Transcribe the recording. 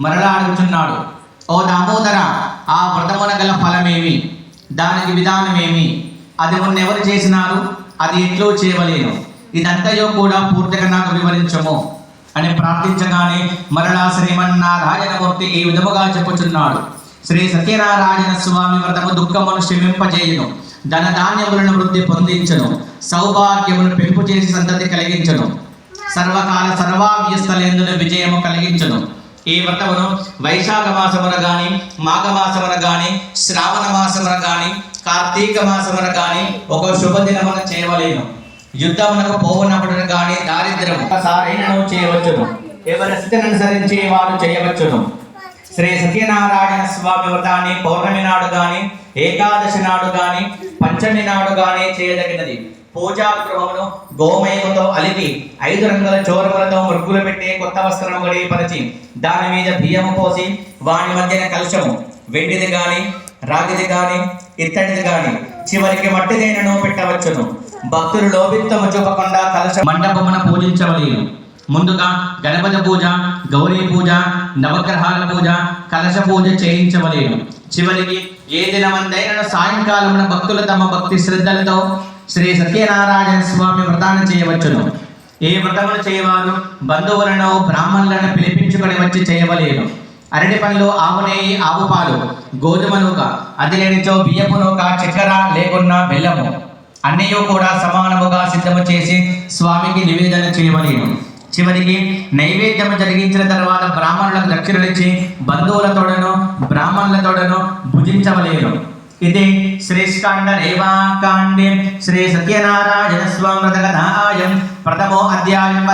మరలా అడుగుతున్నాడు ఓ దామోదర ఆ వ్రతమున గల ఫలమేమి? దానికి విధానమేమి? అది మొన్న ఎవరు చేసినారు? అది ఎట్లో చేయవలేను ఇదంతయో కూడా పూర్తిగా నాకు వివరించము. అని ప్రార్థించగానే మరలా శ్రీమన్నారాయణమూర్తి ఈ విధముగా చెప్పుచున్నాడు. శ్రీ సత్యనారాయణ స్వామి వ్రతము దుఃఖమును క్షమింపజేయును. ధనధాన్యములను వృద్ధి పొందించను. సౌభాగ్యమును పెంపు చేసి సంతతి కలిగించను. సర్వకాల సర్వావ్యస్తలేందును విజయము కలిగించను. ఈ వ్రతమును వైశాఖ మాసమున కానీ మాఘమాసమున కానీ శ్రావణ మాసమున కానీ కార్తీక మాసమున కానీ ఒక శుభదినమున చేయవలేను. యుద్ధమునకు పోవునప్పుడు కానీ దారిద్ర్యం ఒకసారైనను చేయవచ్చును. ఎవరి అనుసరించి వారు చేయవచ్చును. శ్రీ సత్యనారాయణ స్వామి వ్రతాన్ని పౌర్ణమి నాడు కానీ ఏకాదశి నాడు కానీ పంచమి నాడు కానీ చేయదగినది. పూజాగ్రహమును గోమయముతో అలిపి ఐదు రంగుల చోరములతో మృగ్గులు పెట్టే కొత్త వస్త్రము గడియపరచి దాని మీద బియ్యము పోసి వాని మధ్యన కలుషము. వెండిది గాని రాగిది గాని ఇత్తడిది గాని చివరికి మట్టిదైనను పెట్టవచ్చును. భక్తులు లోభిత్తము చూపకుండా కలశ మండపమున పూజించవలేను ముందుగా గణపతి పూజ గౌరీ పూజ నవగ్రహాల పూజ కలశ పూజ చేయించవలేను చివరికి ఏ దినమందైన సాయంకాలమున భక్తులు తమ భక్తి శ్రద్ధలతో శ్రీ సత్యనారాయణ స్వామి వ్రతాన్ని చేయవచ్చును. ఏ వ్రతములు చేయవారు? బంధువులను బ్రాహ్మణులను పిలిపించుకొని వచ్చి చేయవలేను. అరటి పండ్లు ఆవు నెయ్యి ఆవు పాలు గోధుమ నూక అది లేనిచో బియ్యపు నూక చక్కెర లేకున్నా బెల్లము. అన్నయ్య కూడా సమానముగా సిద్ధము చేసి స్వామికి నివేదన చేయవలేను. చివరికి నైవేద్యం జరిగించిన తర్వాత బ్రాహ్మణులకు దక్షిణలిచ్చి బంధువులతోడను బ్రాహ్మణులతోడను భుజించవలేను. ఇది శ్రీస్కాండ రేవాకాండే శ్రీ సత్యనారాయణ స్వామి కథాయం ప్రథమో అధ్యాయం